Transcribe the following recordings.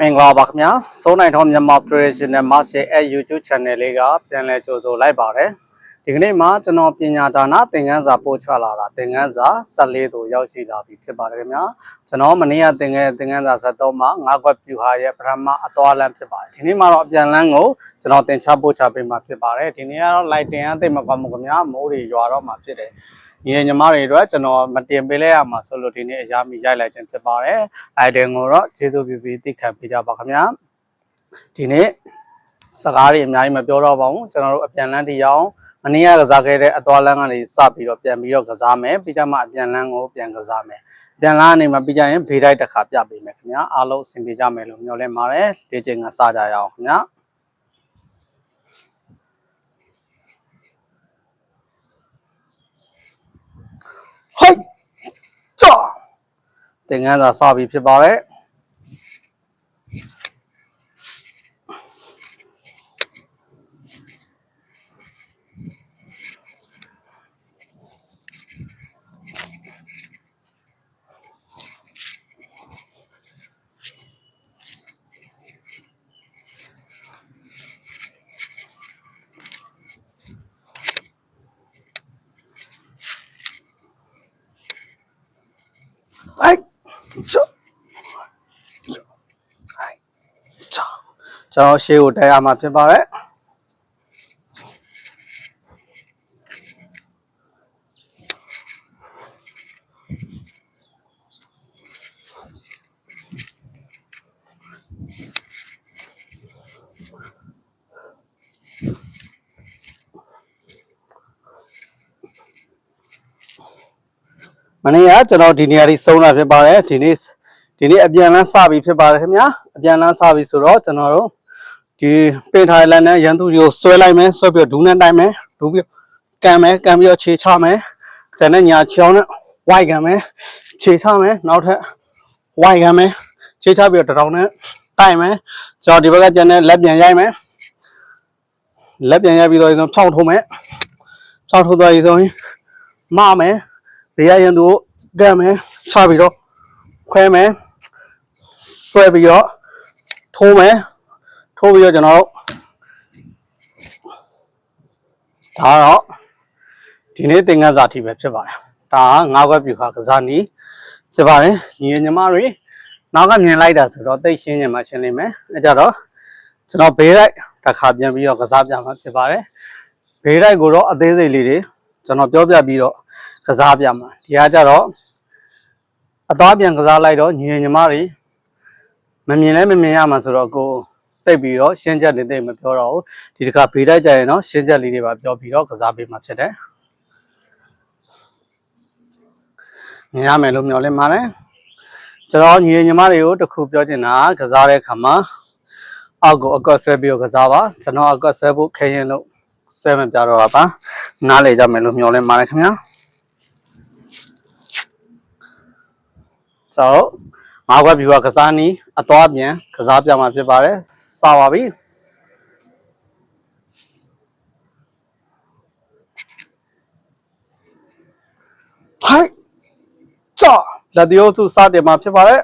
မင်္ဂလာပါခင်ဗျာစိုးနိုင်ထောင်းမြန်မာ traditional master အဲ YouTube channel လေးကပြန်လည်ကြိုဆိုလိုက်ပါတယ်ဒီကနေ့မှာကျွန်တော်ပညာဒါနသင်ခန်းစာပို့ချလာတာသင်ခန်းစာ14သို့ရောက်ရှိလာပြီဖြစ်ပါတယ်ခင်ဗျာကျွန်တော်မနေ့ကသင်ခဲ့သင်ခန်းစာ73မှာ၅ခွက်ပြူဟာရဲ့ပထမအသွားလမ်းဖြစ်ပါတယ်ဒီနေ့မှာတော့အပြန်လမ်းကိုကျွန်တော်သင်ချပို့ချပေးမှာဖြစ်ပါတယ်ဒီနေ့ကတော့ light တင်အသိမကောင်းဘူးခင်ဗျာမိုးတွေရွာတော့မှာဖြစ်တယ် ညီညီမတွေအတွက်ကျွန်တော်မတင်ပေးလိုက်ရမှာဆိုလို့ဒီနေ့အရာမီရိုက်လိုက်ခြင်းဖြစ်ပါတယ်။ item ကိုတော့ကျေးဇူးပြုပြီးသိခံပေးကြပါခင်ဗျာ။ဒီနေ့စကားတွေအများကြီးမပြောတော့ပါဘူးကျွန်တော်တို့အပြန်လန်းတရားအောင်မနေ့ကကစားခဲ့တဲ့အသွားလန်းကနေစပြီးတော့ပြန်ပြီးတော့ကစားမယ်ပြီးကြမှာအပြန်လန်းကိုပြန်ကစားမယ်။ပြန်လန်းကနေမှပြီးကြရင်ဘေးတိုက်တစ်ခါပြပေးမယ်ခင်ဗျာ။အားလုံးအဆင်ပြေကြမယ်လို့မျှော်လင့်ပါတယ်။လေ့ကျင့်ကစကြရအောင်ခင်ဗျာ။ ဟိုက်ကြော သင်္ကန်းသာစပြီဖြစ်ပါတယ်ဟိုက် ကြောဟိုက်ကြောကျွန်တော်ရှေ့ကိုတက်ရမှာဖြစ်ပါတယ် မနေ့ကကျွန်တော်ဒီနေရာကြီးစုံတာဖြစ်ပါတယ်ဒီနေ့ဒီနေ့အပြန်လန်းစပြီဖြစ်ပါတယ်ခင်ဗျာအပြန်လန်းစပြီဆိုတော့ကျွန်တော်တို့ဒီပင်ထိုင်လန်းနဲ့ရန်သူတွေကိုဆွဲလိုက်မယ်ဆွဲပြီးတော့ဒူးနဲ့တိုက်မယ်ဒူးပြီးကန်မယ်ကန်ပြီးတော့ခြေချမယ်ကျန်တဲ့ညာချောင်းနဲ့ဝိုက်ကန်မယ်ခြေချမယ်နောက်ထပ်ဝိုက်ကန်မယ်ခြေချပြီးတော့တထောင်နဲ့တိုက်မယ်ကျွန်တော်ဒီဘက်ကကျန်တဲ့လက်ပြန်ရိုက်မယ်လက်ပြန်ရိုက်ပြီးတော့ဖြောင်းထုံးမယ်ဖြောင်းထုံးသွားပြီဆိုရင်မမယ် ဘေးရရင်သူကမ်းမယ်ချပြီးတော့ခွဲမယ်ဆွဲပြီးတော့ထိုးမယ်ထိုးပြီးတော့ကျွန်တော်တို့ဒါတော့ဒီနေ့သင်္ကန်းစာထိပဲဖြစ်ပါတယ်ဒါကငါးခွက်ပြူခါကစားနီးဖြစ်ပါတယ်ညီညီမတွေနောက်ကမြင်လိုက်တာဆိုတော့သိရှင်းနေမှရှင်းနေမယ်အဲကြတော့ကျွန်တော်ဘေးလိုက်တစ်ခါပြန်ပြီးတော့ကစားပြမှာဖြစ်ပါတယ်ဘေးလိုက်ကိုတော့အသေးစိတ်လေးတွေကျွန်တော်ပြောပြပြီးတော့ ကစားပြမှာဒီကကြတော့အသားပြန်ကစားလိုက်တော့ညီညီမတွေမမြင်လဲမမြင်ရမှာဆိုတော့ကိုတိတ်ပြီးတော့ရှင်းချက်လေးတိတ်မပြောတော့ဘူးဒီတစ်ခါဘေးတိုက်ကြရင်တော့ရှင်းချက်လေးတွေပါပြောပြီးတော့ကစားပေးမှာဖြစ်တယ်မြင်ရမယ်လို့မျှော်လင့်ပါတယ်ကျွန်တော်ညီညီမတွေကိုတစ်ခုပြောချင်တာကစားတဲ့အခါမှာအောက်ကိုအကွက်ဆွဲပြီးတော့ကစားပါကျွန်တော်အကွက်ဆွဲဖို့ခဲရင်လို့ဆွဲမပြတော့ပါနားလေကြမယ်လို့မျှော်လင့်ပါတယ်ခင်ဗျာ ကျွန်တော်ငါးခွက်ဖြူကကစားနီးအသွားပြန်ကစားပြမှာဖြစ်ပါတယ်စပါပြီဟိုက်ကြောလက်ဒီယိုစုစတင်မှာဖြစ်ပါတယ်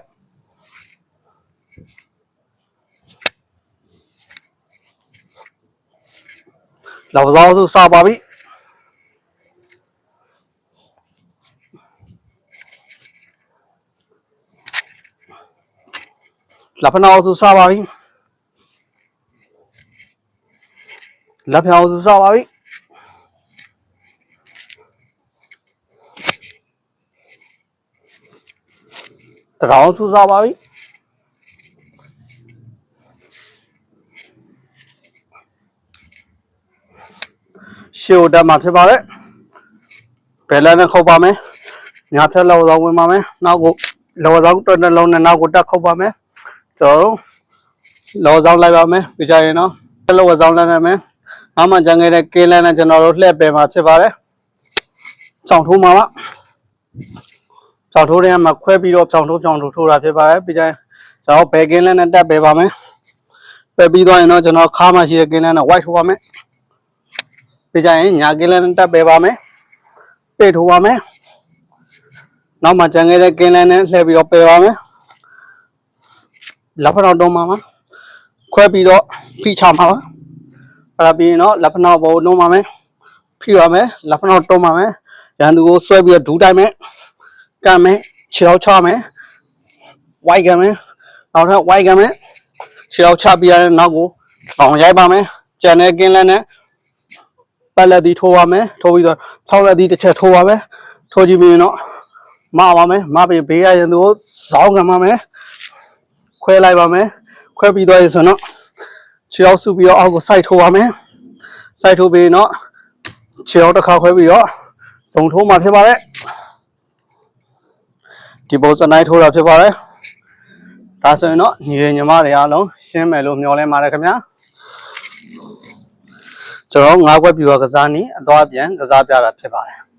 လောက်ပစောစုစပါပြီ လက်ဖနှောင်းစုစပါပြီလက်ဖြောင်းစုစပါပြီတရောင်းစုစပါပြီရှေ့တက်မှာဖြစ်ပါတယ်ဘယ်လမ်းနဲ့ခုတ်ပါမယ်ညာဖြတ်လောက်ဆောင်ဝင်ပါမယ်နောက်ကိုလောဆောင်တွန်းနှလုံးနဲ့နောက်ကိုတက်ခုတ်ပါမယ် ကျွန်တော်တို့လောဆောင်လိုက်ပါမယ်ပြကြရင်တော့လောဆောင်လိုက်နိုင်မယ်အမှကြံခဲ့တဲ့ကင်းလန်းနဲ့ကျွန်တော်တို့လှည့်ပယ်မှာဖြစ်ပါတယ်ချောင်းထိုးမှာပါချောင်းထိုးတဲ့မှာခွဲပြီးတော့ချောင်းထိုးချောင်းထိုးထိုးတာဖြစ်ပါတယ်ပြကြရင်ကျွန်တော်ဘယ်ကင်းလန်းနဲ့တက်ပယ်ပါမယ်ပယ်ပြီးသွားရင်တော့ကျွန်တော်ခါမှရှိတဲ့ကင်းလန်းနဲ့ white ထိုးပါမယ်ပြကြရင်ညာကင်းလန်းနဲ့တက်ပယ်ပါမယ်ပေထိုးပါမယ်နောက်မှကြံခဲ့တဲ့ကင်းလန်းနဲ့လှည့်ပြီးတော့ပယ်ပါမယ် လက်ဖက်တော်တုံးမှာမှာခွဲပြီးတော့ဖိချမှာပါအဲ့ဒါပြီးရင်တော့လက်ဖက်တော်ဘောတုံးမှာမယ်ဖိရမယ်လက်ဖက်တော်တုံးမှာမယ်ရန်သူကိုဆွဲပြီးတော့ဒူးတိုင်းမယ်ကမ်းမယ်ခြေတော့ချမယ်ဝိုက်ကမ်းမယ်နောက်ထပ်ဝိုက်ကမ်းမယ်ခြေတော့ချပြီးရတဲ့နောက်ကိုလောင်ရိုက်ပါမယ်ကြံတဲ့ကင်းလန်းနဲ့ပတ်လက်ဒီထိုးပါမယ်ထိုးပြီးတော့၆လက်ဒီတစ်ချက်ထိုးပါမယ်ထိုးကြည့်ပြီးရင်တော့မပါမယ်မပြီးဘေးရရန်သူကိုဇောင်းခံပါမယ် ခွဲလိုက်ပါမယ်ခွဲပြီးတော့ရဆိုတော့ခြေတော့စုပြီးတော့အောက်ကိုစိုက်ထိုးပါမယ်စိုက်ထိုးပြီးရင်တော့ခြေတော့တစ်ခါခွဲပြီးတော့ဇုံထိုးမှာဖြစ်ပါတယ်ဒီပုံစံတိုင်းထိုးတာဖြစ်ပါတယ်ဒါဆိုရင်တော့ညီရညီမတွေအားလုံးရှင်းမယ်လို့မျှော်လင့်ပါတယ်ခင်ဗျာကျွန်တော်ငါးခွက်ပြူကစားနီးအသွားပြန်ကစားပြတာဖြစ်ပါတယ်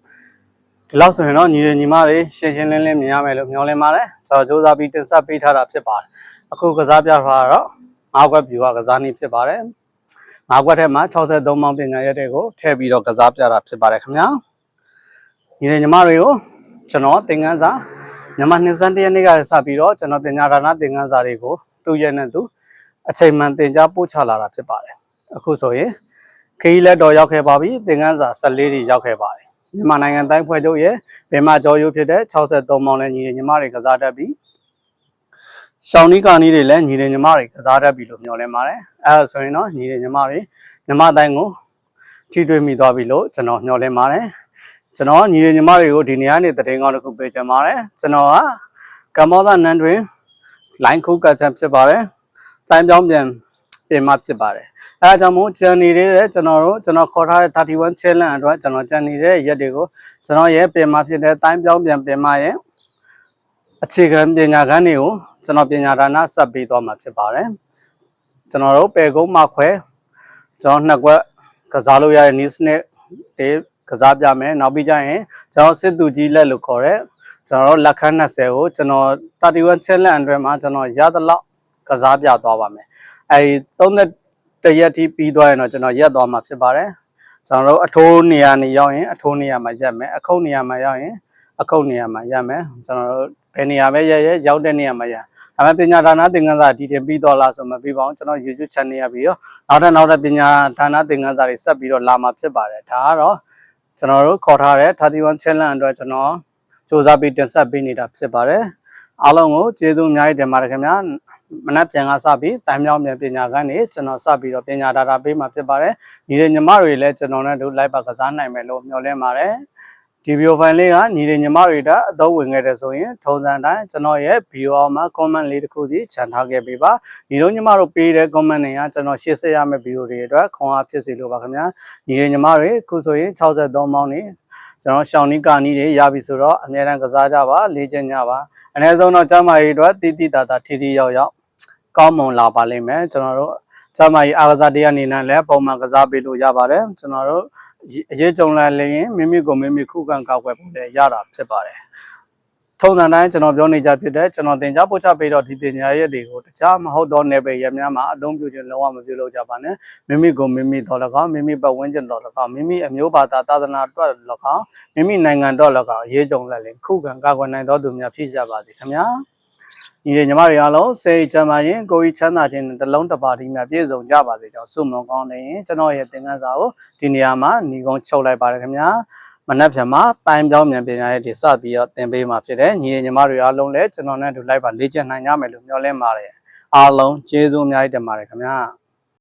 ဒီလောက်ဆိုရင်တော့ညီရညီမတွေရှင်းရှင်းလင်းလင်းမြင်ရမယ်လို့မျှော်လင့်ပါတယ်ကျွန်တော်စူးစမ်းပြီးတင်ဆက်ပေးထားတာဖြစ်ပါတယ်အခုကစားပြထားတာတော့ငါးခွက်ပြူကကစားနီးဖြစ်ပါတယ်ငါးခွက်ထဲမှာ63မောင်းပညာရက်တွေကိုထည့်ပြီးတော့ကစားပြတာဖြစ်ပါတယ်ခင်ဗျာညီရညီမတွေကိုကျွန်တော်သင်ခန်းစာမြန်မာနှစ်စန်းတရက်နေ့ကစပြီးတော့ကျွန်တော်ပညာဒါနသင်ခန်းစာတွေကိုသူ့ရဲ့နဲ့သူအချိန်မှန်သင်ကြားပို့ချလာတာဖြစ်ပါတယ်အခုဆိုရင်ခရီးလက်တော်ရောက်ခဲ့ပါပြီသင်ခန်းစာ14တွေရောက်ခဲ့ပါတယ် မြန်မာနိုင်ငံတိုင်းဖွဲ့ချုပ်ရဲ့ဗမာကျော်ရိုးဖြစ်တဲ့63မောင်လည်းညီညီမတွေကစားတတ်ပြီးရှောင်းနီးကာနီးတွေလည်းညီညီမတွေကစားတတ်ပြီလို့မျှော်လင့်ပါတယ်အဲဒါဆိုရင်တော့ညီညီမတွေမြန်မာတိုင်းကိုထိတွေ့မိသွားပြီလို့ကျွန်တော်မျှော်လင့်ပါတယ်ကျွန်တော်ညီညီမတွေကိုဒီနေရာနေတည်ငေါတစ်ခုပေးချင်ပါတယ်ကျွန်တော်ကကမ္ဘောဇနန်းတွင် line ခုကချက်ဖြစ်ပါတယ်တိုင်းပြောင်းပြန် ပြင်မှဖြစ်ပါတယ်အဲဒါကြောင့်မို့ဂျန်နေတဲ့ကျွန်တော်တို့ကျွန်တော်ခေါ်ထားတဲ့31 challenge အတွက်ကျွန်တော်ဂျန်နေတဲ့ရက်တွေကိုကျွန်တော်ရဲ့ပြင်မှဖြစ်တဲ့တိုင်းပြောင်းပြန်ပြင်မှရဲ့အခြေခံပညာခန်းတွေကိုကျွန်တော်ပညာဒါနဆက်ပေးသွားမှာဖြစ်ပါတယ်ကျွန်တော်တို့ပေကုန်းမှခွဲကျွန်တော်နှစ်ခွက်ကစားလို့ရတဲ့ news နဲ့တွေကစားပြမယ်နောက်ပြီးကြရင်ကျွန်တော်စစ်သူကြီးလက်လို့ခေါ်တဲ့ကျွန်တော်တို့လက်ခန်း20ကိုကျွန်တော်31 challenge အတွက်မှာကျွန်တော်ရသလောက်ကစားပြသွားပါမယ် အဲဒီ30တရက်ထိပြီးသွားရင်တော့ကျွန်တော်ရက်သွားမှာဖြစ်ပါတယ်ကျွန်တော်တို့အထိုးနေရာနေရောက်ရင်အထိုးနေရာမှာရက်မယ်အခုတ်နေရာမှာရောက်ရင်အခုတ်နေရာမှာရက်မယ်ကျွန်တော်တို့ဘယ်နေရာပဲရက်ရက်ရောက်တဲ့နေရာမှာရက်ဒါပေမဲ့ပညာဒါနသင်ခန်းစာဒီတင်ပြီးတော့လားဆိုမှပြီးပါအောင်ကျွန်တော် YouTube channel ရပြီးတော့နောက်ထပ်နောက်ထပ်ပညာဒါနသင်ခန်းစာတွေဆက်ပြီးတော့လာမှာဖြစ်ပါတယ်ဒါကတော့ကျွန်တော်တို့ခေါ်ထားတဲ့31 challenge အတွက်ကျွန်တော်စူးစမ်းပြီးတင်ဆက်ပေးနေတာဖြစ်ပါတယ်အားလုံးကိုကျေးဇူးအများကြီးတင်ပါတယ်ခင်ဗျာ မနက်ပြန်ကစပြီးတိုင်မြောင်းမြန်ပညာခန်းနေကျွန်တော်စပြီးတော့ပညာဒါတာပေးမှာဖြစ်ပါတယ်ညီတဲ့ညီမတွေလည်းကျွန်တော်နဲ့တို့ live ပါကစားနိုင်မယ်လို့မျှော်လင့်ပါတယ်ဒီဗီဒီယိုဖိုင်လေးကညီတဲ့ညီမတွေတက်အတော့ဝင်ခဲ့တယ်ဆိုရင်ထုံစံတိုင်းကျွန်တော်ရဲ့ဗီဒီယိုအောက်မှာ comment လေးတစ်ခုစီခြံထားခဲ့ပေးပါညီတို့ညီမတို့ပေးတဲ့ comment တွေကကျွန်တော်ရှင်းဆက်ရမယ့်ဗီဒီယိုတွေအတွက်ခွန်အားဖြစ်စေလိုပါခင်ဗျာညီတဲ့ညီမတွေခုဆိုရင်63မောင်းနေကျွန်တော်ရှောင်းနီးကာနီးတွေရပြီဆိုတော့အများတန်းကစားကြပါလေ့ကျင့်ကြပါအနည်းဆုံးတော့ကျမကြီးတို့တီတီတာတာထီထီရောက်ရောက် ကောင်းမွန်လာပါလိမ့်မယ်ကျွန်တော်တို့ကျမကြီးအားကစားတရားနေနဲ့လည်းပုံမှန်ကစားပေးလို့ရပါတယ်ကျွန်တော်တို့အရေးကြုံလာလျင်မိမိကိုမိမိခုခံကောက်ွယ်ဖို့လည်းရတာဖြစ်ပါတယ်ထုံစံတိုင်းကျွန်တော်ပြောနေကြဖြစ်တဲ့ကျွန်တော်သင်ကြားပို့ချပေးတော့ဒီပညာရက်တွေကိုတခြားမဟုတ်တော့နယ်ပယ်ရက်များမှာအသုံးပြုခြင်းလုံးဝမပြုလုပ်ကြပါနဲ့မိမိကိုမိမိတော်၎င်းမိမိပတ်ဝန်းကျင်တော်၎င်းမိမိအမျိုးဘာသာသာသနာတော်၎င်းမိမိနိုင်ငံတော်၎င်းအရေးကြုံလာလျင်ခုခံကောက်ွယ်နိုင်တော်သူများဖြစ်ကြပါစေခင်ဗျာ ညီတွေညီမတွေအားလုံးစိတ်ချမ်းသာရင်ကိုယ်ကြီးချမ်းသာခြင်းနဲ့တလုံးတစ်ပါးဒီများပြည့်စုံကြပါစေကြောင်းဆုမွန်ကောင်းနေရင်ကျွန်တော်ရဲ့သင်ခန်းစာကိုဒီနေရာမှာညီကုန်းချုပ်လိုက်ပါတယ်ခင်ဗျာမနက်ဖြန်မှာတိုင်းပြောင်းမြန်ပညာရဲ့ဒီစပြီးတော့သင်ပေးမှာဖြစ်တယ်ညီတွေညီမတွေအားလုံးလည်းကျွန်တော်နဲ့အတူလိုက်ပါလေ့ကျင့်နိုင်ကြမယ်လို့မျှော်လင့်ပါတယ်အားလုံးကျေးဇူးအများကြီးတင်ပါတယ်ခင်ဗျာ